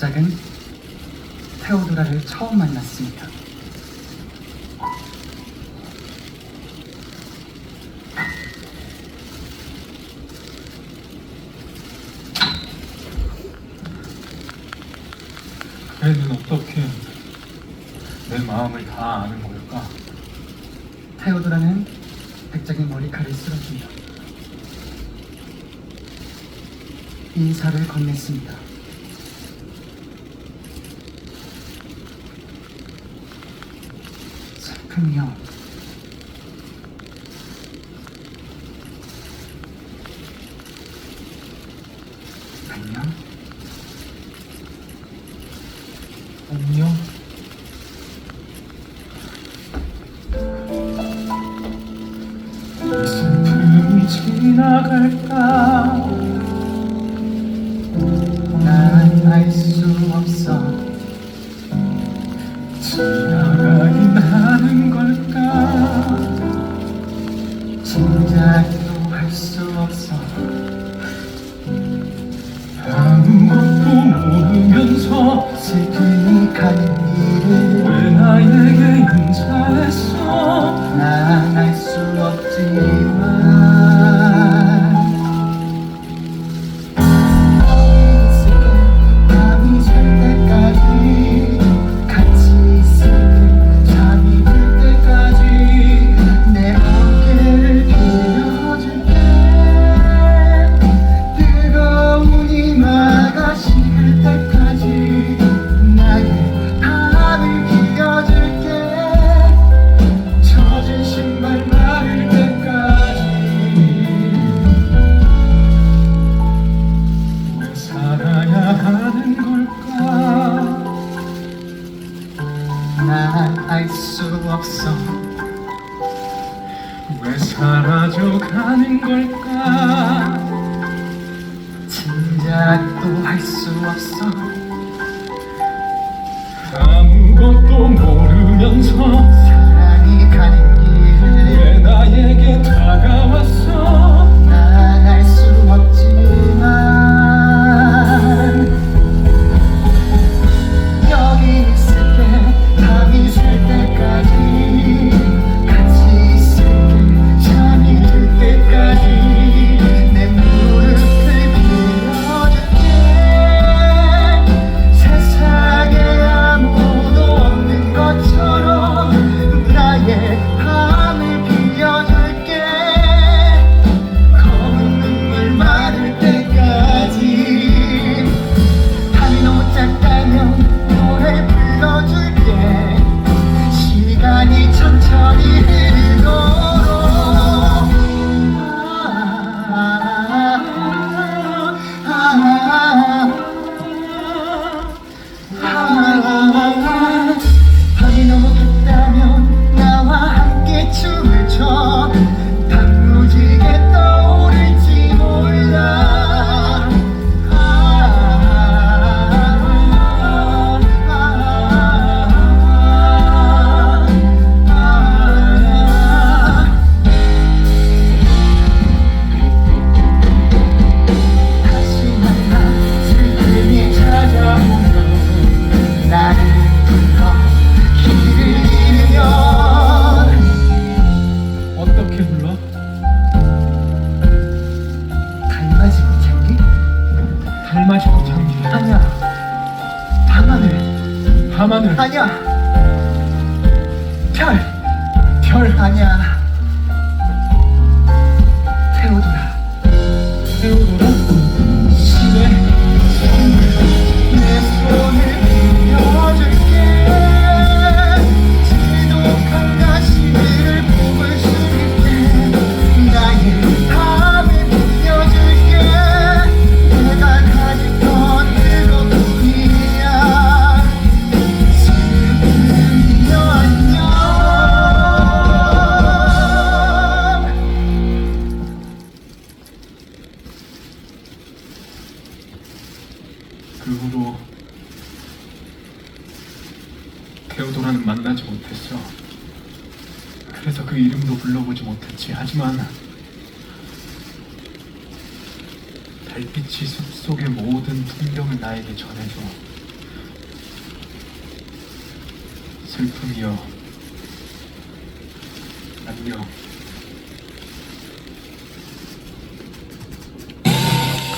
짝은 테오도라를 처음 만났습니다. 걔는 어떻게 내 마음을 다 아는 걸까? 테오도라는 백작의 머리카락이 쓰러지며 인사를 건넸습니다. 그럼요. 안녕. 안녕. 슬픔이 지나갈까? 없어. 왜 사라져가는 걸까? 짐작도 할 수 없어. 밤하늘 아니야. 별 별. 아니야. 그 후로 데오도라는 만나지 못했어. 그래서 그 이름도 불러보지 못했지. 하지만 달빛이 숲속의 모든 풍경을 나에게 전해줘. 슬픔이여. 안녕.